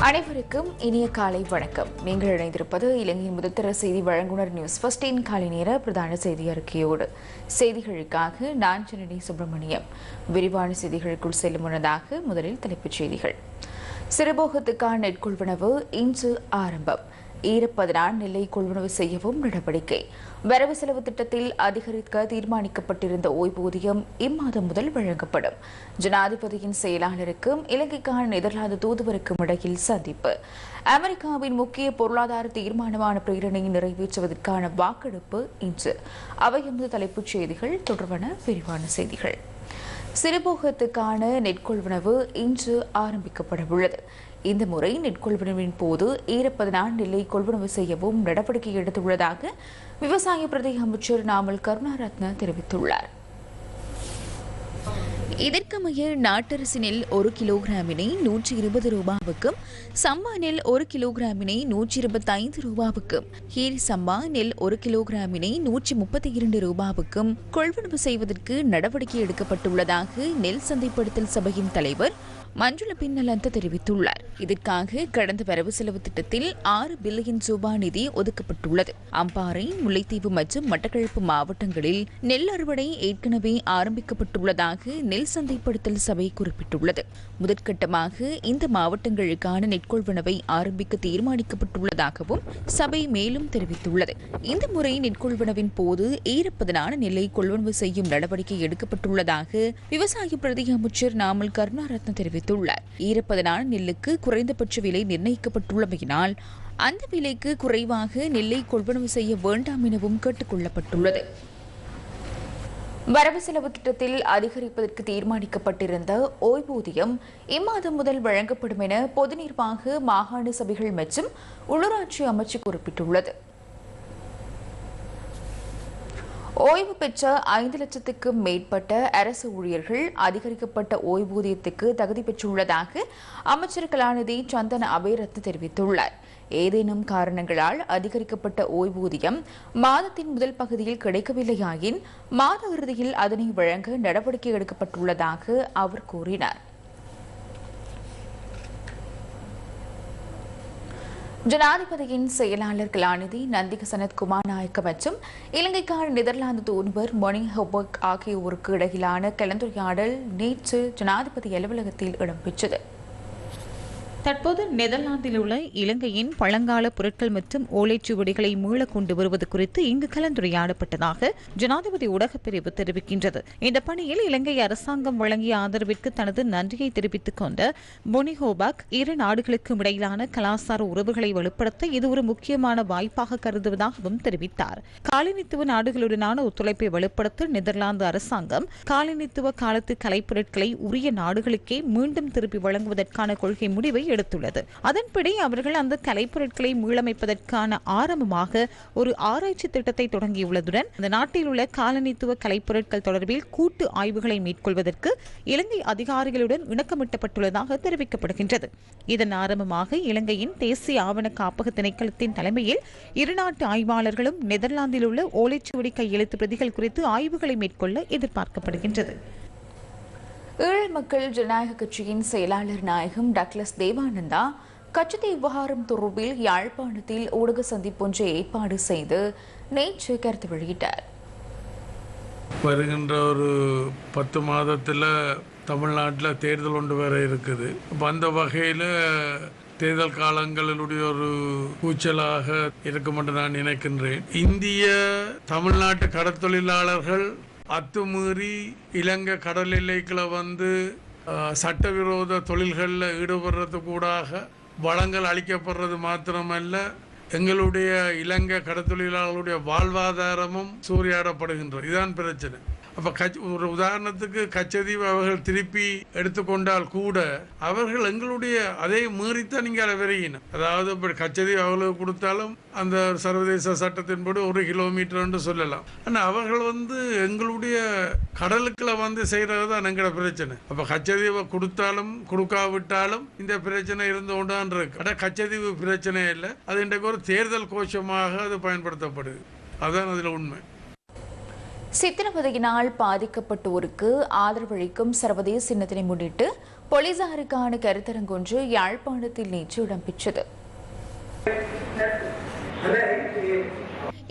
அனைவருக்கும் இனிய காலை வணக்கம். நீங்கள் இணைந்திருப்பது இலங்கை முதல்தர செய்தி வழங்குனர் நியூஸ் ஃபர்ஸ்டின் காலை நேர பிரதான செய்தி அறிக்கையோடு. செய்திகளுக்காக நான் ஜனனி சுப்பிரமணியம். விரிவான செய்திகளுக்குள் செல்லும் முன்னதாக முதலில் தலைப்புச் செய்திகள். சிறுபோகத்துக்கான நெற்கொள்வனவு இன்று ஆரம்பம். ஈரப்பதனால் நெல்லை கொள்வனவு செய்யவும் நடவடிக்கை. வரவு செலவு திட்டத்தில் அதிகரிக்க தீர்மானிக்கப்பட்டிருந்த ஓய்வூதியம் இம்மாதம் முதல் வழங்கப்படும். ஜனாதிபதியின் செயலாளருக்கும் இலங்கைக்கான நெதர்லாந்து தூதுவருக்கும் இடையில் சந்திப்பு. அமெரிக்காவின் முக்கிய பொருளாதார தீர்மானமான பிரேரணையை நிறைவேற்றுவதற்கான வாக்கெடுப்பு இன்று. அவையமது தலைப்புச் செய்திகள். தொடர்பான விரிவான செய்திகள். சிறுபோகத்துக்கான நெற்கொள்வனவு இன்று ஆரம்பிக்கப்பட உள்ளது இந்த முறை நெற்கொள்வனவின் போது ஈரப்பதனால் நெல்லை கொள்வனவு செய்யவும் நடவடிக்கை எடுத்துள்ளதாக விவசாய பிரதி அமைச்சர் நாமல் கருணாரத்ன தெரிவித்துள்ளார். இதற்கமைய நாட்டரசு நெல் ஒரு கிலோகிராமினை நூற்றி இருபது ரூபாவுக்கும் சம்பா நெல் ஒரு கிலோகிராமினை நூற்றி இருபத்தி ஐந்து ரூபாவுக்கும் ஹீர் சம்பா நெல் ஒரு கிலோகிராமினை நூற்றி முப்பத்தி இரண்டு ரூபாவுக்கும் கொள்வனவு செய்வதற்கு நடவடிக்கை எடுக்கப்பட்டுள்ளதாக நெல் சந்தைப்படுத்தல் சபையின் தலைவர் மஞ்சுள பின்னலந்த தெரிவித்துள்ளார். இதற்காக கடந்த வரவு செலவு திட்டத்தில் ஆறு பில்லியன் ரூபாய் நிதி ஒதுக்கப்பட்டுள்ளது. அம்பாறை முல்லைத்தீவு மற்றும் மட்டக்களப்பு மாவட்டங்களில் நெல் அறுவடை ஏற்கனவே ஆரம்பிக்கப்பட்டுள்ளதாக நெல் சந்தைப்படுத்தல் சபை குறிப்பிட்டுள்ளது. முதற்கட்டமாக இந்த மாவட்டங்களுக்கான நெற்கொள்வனவை ஆரம்பிக்க தீர்மானிக்கப்பட்டுள்ளதாகவும் சபை மேலும் தெரிவித்துள்ளது. இந்த முறை நெற்கொள்வனவின் போது ஈரப்பதனான நெல்லை கொள்வனவு செய்யும் நடவடிக்கை எடுக்கப்பட்டுள்ளதாக விவசாய பிரதி அமைச்சர் நாமல் கருணாரத்ன தெரிவித்துள்ளார். ஈரப்பதனான நெல்லுக்கு குறைந்தபட்ச விலை நிர்ணயிக்கப்பட்டுள்ளமையினால் அந்த விலைக்கு குறைவாக நெல்லை கொள்வனவு செய்ய வேண்டாம் எனவும் கேட்டுக் கொள்ளப்பட்டுள்ளது வரவு செலவு திட்டத்தில் அதிகரிப்பதற்கு தீர்மானிக்கப்பட்டிருந்த ஓய்வூதியம் இம்மாதம் முதல் வழங்கப்படும் என பொது நிர்வாக மாகாண சபைகள் மற்றும் உள்ளூராட்சி அமைச்சு குறிப்பிட்டுள்ளது. ஓய்வு பெற்ற ஐந்து லட்சத்துக்கும் மேற்பட்ட அரசு ஊழியர்கள் அதிகரிக்கப்பட்ட ஓய்வூதியத்துக்கு தகுதி பெற்றுள்ளதாக அமைச்சர் கலாநிதி சந்தன அபேரத்ன தெரிவித்துள்ளார். ஏதேனும் காரணங்களால் அதிகரிக்கப்பட்ட ஓய்வூதியம் மாதத்தின் முதல் பகுதியில் கிடைக்கவில்லையாயின் மாத இறுதியில் அதனை வழங்க நடவடிக்கை எடுக்கப்பட்டுள்ளதாக அவர் கூறினார். ஜனாதிபதியின் செயலாளர் கலாநிதி நந்திக சனத்குமார் நாயக்க மற்றும் இலங்கைக்கான நெதர்லாந்து தூதுவர் மொனி ஹொபர்க் ஆகியோருக்கு இடையிலான கலந்துரையாடல் நேற்று ஜனாதிபதி அலுவலகத்தில் இடம்பெற்றது. தற்போது நெதர்லாந்தில் உள்ள இலங்கையின் பழங்கால பொருட்கள் மற்றும் ஓலைச்சுவடிகளை மீள கொண்டு வருவது குறித்து இங்கு கலந்துரையாடப்பட்டதாக ஜனாதிபதி ஊடகப் பிரிவு தெரிவிக்கின்றது. இந்த பணியில் இலங்கை அரசாங்கம் வழங்கிய ஆதரவிற்கு தனது நன்றியை தெரிவித்துக் கொண்ட பொனிஹோபாக் இரு நாடுகளுக்கும் இடையிலான கலாச்சார உறவுகளை வலுப்படுத்த இது ஒரு முக்கியமான வாய்ப்பாக கருதுவதாகவும் தெரிவித்தார். காலனித்துவ நாடுகளுடனான ஒத்துழைப்பை வலுப்படுத்த நெதர்லாந்து அரசாங்கம் காலனித்துவ காலத்து கலைப்பொருட்களை உரிய நாடுகளுக்கே மீண்டும் திருப்பி வழங்குவதற்கான கொள்கை முடிவை எடுத்துள்ளது. அதன்படி அவர்கள் அந்த கலைப்பொருட்களை மீளமைப்பதற்கான ஆரம்பமாக ஒரு ஆராய்ச்சி திட்டத்தை தொடங்கியுள்ளதுடன் அந்த நாட்டில் உள்ள காலனித்துவ கலைப்பொருட்கள் தொடர்பில் கூட்டு ஆய்வுகளை மேற்கொள்வதற்கு இலங்கை அதிகாரிகளுடன் இணக்கமிட்டப்பட்டுள்ளதாக தெரிவிக்கப்படுகின்றது. இதன் ஆரம்பமாக இலங்கையின் தேசிய ஆவண காப்பக திணைக்களத்தின் தலைமையில் இருநாட்டு ஆய்வாளர்களும் நெதர்லாந்தில் உள்ள ஓலைச்சுவடி கையெழுத்து பிரதிகள் குறித்து ஆய்வுகளை மேற்கொள்ள எதிர்பார்க்கப்படுகின்றது. ஈழ மக்கள் ஜனநாயக கட்சியின் செயலாளர் நாயகம் டக்ளஸ் தேவானந்தா கச்சத்தீ விவகாரம் தொடர்பில் யாழ்ப்பாணத்தில் ஊடக சந்திப்பொன்றை ஏற்பாடு செய்து நேற்று கருத்து வெளியிட்டார். வருகின்ற ஒரு பத்து மாதத்தில் தமிழ்நாட்டில் தேர்தல் ஒன்று வேற இருக்குது. அந்த வகையில் தேர்தல் காலங்களிலுடைய ஒரு கூச்சலாக இருக்கும் என்று நான் நினைக்கின்றேன். இந்திய தமிழ்நாட்டு கடற்தொழிலாளர்கள் அத்துமீறி இலங்கை கடல் எல்லைக்குள்ள வந்து சட்டவிரோத தொழில்களில் ஈடுபடுறது கூடாக வளங்கள் அளிக்கப்படுறது மாத்திரமல்ல எங்களுடைய இலங்கை கடற்தொழிலாளர்களுடைய வாழ்வாதாரமும் சூறையாடப்படுகின்றது. இதுதான் பிரச்சனை. அப்ப கச் ஒரு உதாரணத்துக்கு கச்சதீவு அவர்கள் திருப்பி எடுத்துக்கொண்டால் கூட அவர்கள் எங்களுடைய அதை மீறித்தான் நீங்க அதை விரையின அதாவது இப்போ கச்சதீவு அவர்களுக்கு கொடுத்தாலும் அந்த சர்வதேச சட்டத்தின்படி ஒரு கிலோமீட்டர் என்று சொல்லலாம். ஆனா அவர்கள் வந்து எங்களுடைய கடலுக்குள்ள வந்து செய்யறது தான் எங்களோட பிரச்சனை. அப்ப கச்சதீவை கொடுத்தாலும் கொடுக்காவிட்டாலும் இந்த பிரச்சனை இருந்து கொண்டான் இருக்கு. ஆனா கச்சதீவு பிரச்சனை இல்லை. அது இன்றைக்கு ஒரு தேர்தல் கோஷமாக அது பயன்படுத்தப்படுது. அதுதான் அதில் உண்மை. சித்திரவதையினால் பாதிக்கப்பட்டோருக்கு ஆதரவளிக்கும் சர்வதேச தினத்தினை முன்னிட்டு போலீசாருக்கான கருத்தரங்கொன்று யாழ்ப்பாணத்தில் நேற்று இடம்பெற்றது.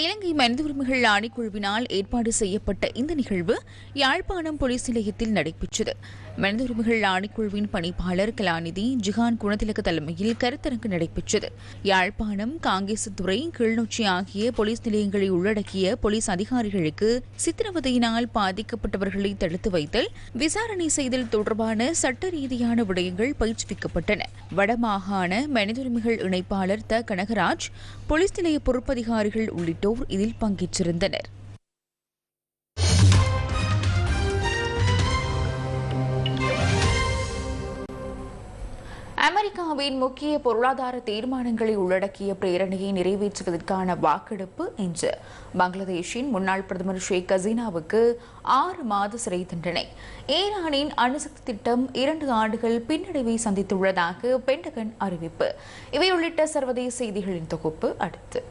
இலங்கை மனித உரிமைகள் ஆணைக்குழுவினால் ஏற்பாடு செய்யப்பட்ட இந்த நிகழ்வு யாழ்ப்பாணம் போலீஸ் நிலையத்தில் நடைபெற்றது. மனித உரிமைகள் ஆணைக்குழுவின் பணிப்பாளர் கலாநிதி ஜிஹான் குணதிலக தலைமையில் கருத்தரங்கு நடைபெற்றது. யாழ்ப்பாணம் காங்கேசத்துறை கிளிநொச்சி ஆகிய போலீஸ் நிலையங்களை உள்ளடக்கிய போலீஸ் அதிகாரிகளுக்கு சித்திரவதையினால் பாதிக்கப்பட்டவர்களை தடுத்து வைத்தல் விசாரணை செய்தல் தொடர்பான சட்ட ரீதியான விடயங்கள் பயிற்றுவிக்கப்பட்டன. வடமாகாண மனித உரிமைகள் இணைப்பாளர் த. கனகராஜ் போலீஸ் நிலைய பொறுப்பதிகாரிகள் உள்ளிட்டோர் இதில் பங்கேற்றிருந்தனர். அமெரிக்காவின் முக்கிய பொருளாதார தீர்மானங்களை உள்ளடக்கிய பிரேரணையை நிறைவேற்றுவதற்கான வாக்கெடுப்பு இன்று. பங்களாதேஷின் முன்னாள் பிரதமர் ஷேக் ஹசீனாவுக்கு ஆறு மாத சிறை தண்டனை. ஈரானின் அணுசக்தி திட்டம் இரண்டு ஆண்டுகள் பின்னடைவை சந்தித்துள்ளதாக பென்டகன் அறிவிப்பு. இவை உள்ளிட்ட சர்வதேச செய்திகளின் தொகுப்பு அடுத்து.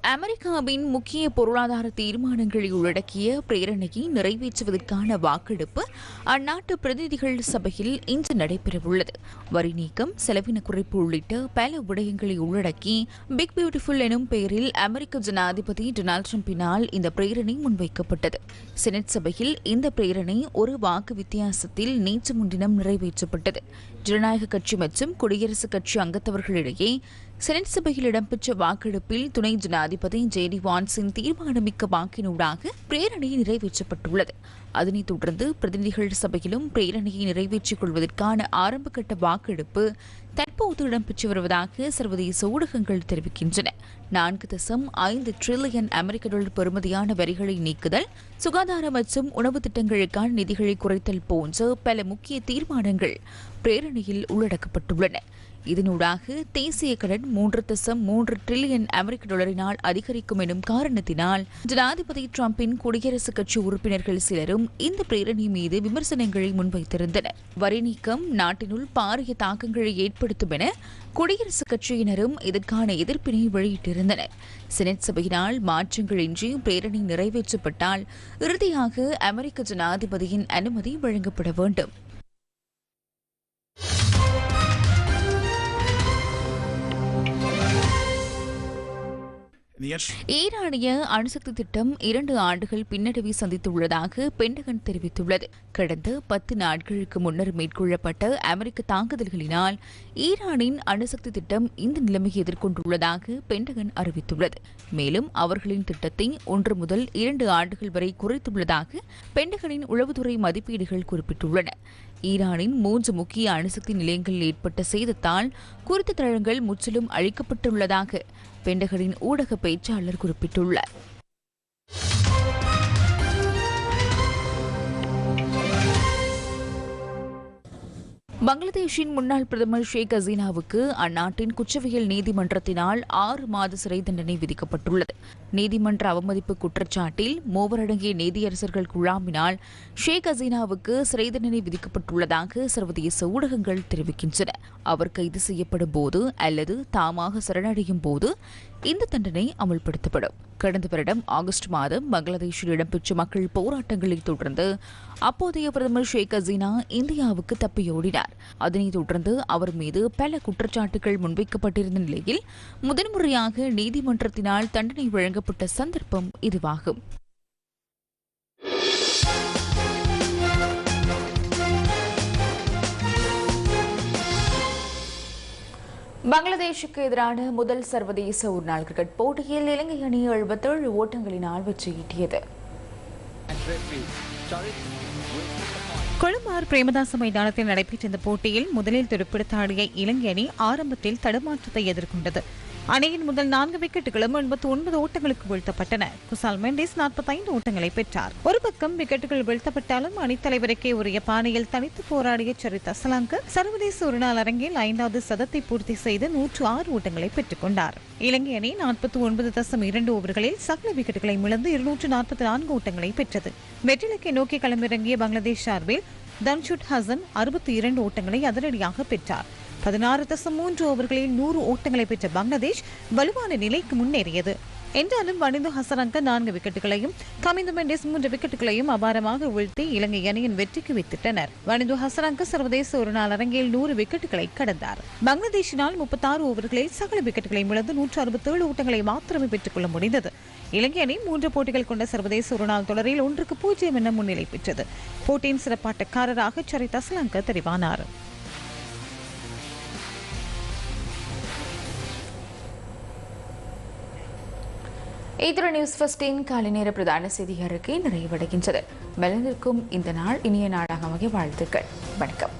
அமெரிக்காவின் முக்கிய பொருளாதார தீர்மானங்களை உள்ளடக்கிய பிரேரணையை நிறைவேற்றுவதற்கான வாக்கெடுப்பு அந்நாட்டு பிரதிநிதிகள் சபையில் இன்று நடைபெறவுள்ளது. வரி நீக்கம் செலவின குறைப்பு உள்ளிட்ட பல விடயங்களை உள்ளடக்கி பிக் பியூட்டிஃபுல் எனும் பெயரில் அமெரிக்க ஜனாதிபதி டொனால்டு டிரம்பினால் இந்த பிரேரணை முன்வைக்கப்பட்டது. செனட் சபையில் இந்த பிரேரணை ஒரு வாக்கு வித்தியாசத்தில் நேற்று முன்தினம் நிறைவேற்றப்பட்டது. ஜனநாயக கட்சி மற்றும் குடியரசுக் கட்சி அங்கத்தவர்களிடையே செனட் சபையில் இடம்பெற்ற வாக்கெடுப்பில் துணை ஜனாதிபதி ஜேடி வான்சின் தீர்மானமிக்க வாக்கினூடாக பிரேரணை நிறைவேற்றப்பட்டுள்ளது. அதனைத் தொடர்ந்து பிரதிநிதிகள் சபையிலும் பிரேரணையை நிறைவேற்றிக் கொள்வதற்கான ஆரம்பகட்ட வாக்கெடுப்பு தற்போது இடம்பெற்று வருவதாக சர்வதேச ஊடகங்கள் தெரிவிக்கின்றன. நான்கு தசம் ஐந்து டிரில்லியன் அமெரிக்க டாலர் பெறுமதியான வரிகளை நீக்குதல் சுகாதார மற்றும் உணவு திட்டங்களுக்கான நிதிகளை குறைத்தல் போன்ற பல முக்கிய தீர்மானங்கள் பிரேரணையில் உள்ளடக்கப்பட்டுள்ளன. இதனூடாக தேசிய கடன் மூன்று தசம் மூன்று டிரில்லியன் அமெரிக்க டாலரினால் அதிகரிக்கும் எனும் காரணத்தினால் ஜனாதிபதி டிரம்பின் குடியரசுக் கட்சி உறுப்பினர்கள் சிலரும் இந்த பிரேரணை மீது விமர்சனங்களை முன்வைத்திருந்தனர். வரி நீக்கம் நாட்டினுள் பாரிய தாக்கங்களை ஏற்படுத்தும் என குடியரசுக் கட்சியினரும் இதற்கான எதிர்ப்பினை வெளியிட்டிருந்தனர். செனட் சபையினால் மாற்றங்களின்றி பிரேரணை நிறைவேற்றப்பட்டால் இறுதியாக அமெரிக்க ஜனாதிபதியின் அனுமதி வழங்கப்பட வேண்டும். ஈரானிய அணுசக்தி திட்டம் இரண்டு ஆண்டுகள் பின்னடைவை சந்தித்துள்ளதாக பென்டகன் தெரிவித்துள்ளது. கடந்த பத்து நாட்களுக்கு முன்னர் மேற்கொள்ளப்பட்ட அமெரிக்க தாக்குதல்களினால் ஈரானின் அணுசக்தி திட்டம் இந்த நிலைமையை எதிர்கொண்டுள்ளதாக பென்டகன் அறிவித்துள்ளது. மேலும் அவர்களின் திட்டத்தை ஒன்று முதல் இரண்டு ஆண்டுகள் வரை குறைத்துள்ளதாக பென்டகனின் உளவுத்துறை மதிப்பீடுகள் குறிப்பிட்டுள்ளன. ஈரானின் மூன்று முக்கிய அணுசக்தி நிலையங்களில் ஏற்பட்ட சேதத்தால் குறித்த தளங்கள் முற்றிலும் அழிக்கப்பட்டுள்ளதாக பெண்டகனின் ஊடக பேச்சாளர் குறிப்பிட்டுள்ளார். பங்களாதேஷின் முன்னாள் பிரதமர் ஷேக் ஹசீனாவுக்கு அந்நாட்டின் குற்றவியல் நீதிமன்றத்தினால் ஆறு மாத சிறை தண்டனை விதிக்கப்பட்டுள்ளது. நீதிமன்ற அவமதிப்பு குற்றச்சாட்டில் மூவரடங்கிய நீதியரசர்கள் குழாமினால் ஷேக் ஹசீனாவுக்கு சிறை தண்டனை விதிக்கப்பட்டுள்ளதாக சர்வதேச ஊடகங்கள் தெரிவிக்கின்றன. அவர் கைது செய்யப்படும் போது அல்லது தாமாக சரணடையும் போது இந்த தண்டனை அமல்படுத்தப்படும். கடந்த வருடம் ஆகஸ்ட் மாதம் பங்களாதேஷில் இடம்பெற்ற மக்கள் போராட்டங்களை தொடர்ந்து அப்போதைய பிரதமர் ஷேக் ஹசீனா இந்தியாவுக்கு தப்பியோடினார். அதனைத் தொடர்ந்து அவர் மீது பல குற்றச்சாட்டுகள் முன்வைக்கப்பட்டிருந்த நிலையில் முதன்முறையாக நீதிமன்றத்தினால் தண்டனை வழங்கப்பட்ட சந்தர்ப்பம் இதுவாகும். பங்களாதேஷுக்கு எதிரான முதல் சர்வதேச ஒருநாள் கிரிக்கெட் போட்டியில் இலங்கை அணி எழுபத்தேழு ஓட்டங்களினால் வெற்றியீட்டியது கொழும்பார் பிரேமதாச மைதானத்தில் நடைபெற்ற இந்த போட்டியில் முதலில் துடுப்பிடுத்தாடிய இலங்கை அணி ஆரம்பத்தில் தடுமாற்றத்தை எதிர்கொண்டது. அணியின் முதல் நான்கு விக்கெட்டுகளும் எண்பத்தி ஒன்பது ஓட்டங்களுக்கு வீழ்த்தப்பட்டன. குசால் மெண்டிஸ் நாற்பத்தைந்து ஓட்டங்களை பெற்றார். ஒரு பக்கம் விக்கெட்டுகள் வீழ்த்தப்பட்டாலும் அணித்தலைவருக்கே உரிய பாணியில் தனித்து போராடிய சரித் அசலாங்க சர்வதேச ஒருநாள் அரங்கில் ஐந்தாவது சதத்தை பூர்த்தி செய்து நூற்று ஆறு ஓட்டங்களை பெற்றுக் கொண்டார். இலங்கை அணி நாற்பத்தி ஒன்பது தசம் இரண்டு ஓவர்களில் சகல விக்கெட்டுகளை இழந்து இருநூற்று நாற்பத்தி நான்கு ஓட்டங்களை பெற்றது. வெற்றிலக்கை நோக்கி களமிறங்கிய பங்களாதேஷ் சார்பில் தன்ஷுட் ஹசன் அறுபத்தி இரண்டு ஓட்டங்களை அதிரடியாக பெற்றார். பதினாறு தசம் மூன்று ஓவர்களில் நூறு ஓட்டங்களை பெற்ற பங்களாதேஷ் வலுவான நிலைக்கு முன்னேறியது. என்றாலும் வனிந்து ஹசரங்க நான்கு விக்கெட்டுகளையும் கமிந்து மெண்டிஸ் மூன்று விக்கெட்டுகளையும் அபாரமாக வீழ்த்தி இலங்கை அணியின் வெற்றிக்கு வித்திட்டனர். வனிந்து ஹசரங்க சர்வதேச ஒருநாள் அரங்கில் நூறு விக்கெட்டுகளை கடந்தார். பங்களாதேஷினால் முப்பத்தாறு ஓவர்களில் சகல விக்கெட்டுகளை இழந்து நூற்று அறுபத்தேழு ஓட்டங்களை மாத்திரமே பெற்றுக் கொள்ள முடிந்தது. இலங்கை அணி மூன்று போட்டிகள் கொண்ட சர்வதேச ஒருநாள் தொடரில் ஒன்றுக்கு பூஜ்ஜியம் என முன்னிலை பெற்றது. போட்டியின் சிறப்பாட்டக்காரராக சரித் அசலங்க தெரிவானார். இத்துடன் நியூஸ் ஃபஸ்டின் காலை நேர பிரதான செய்தி அறிக்கை நிறைவடைகின்றது. மெலனிற்கும் இந்த நாள் இனிய நாளாக அமைய வாழ்த்துக்கள். வணக்கம்.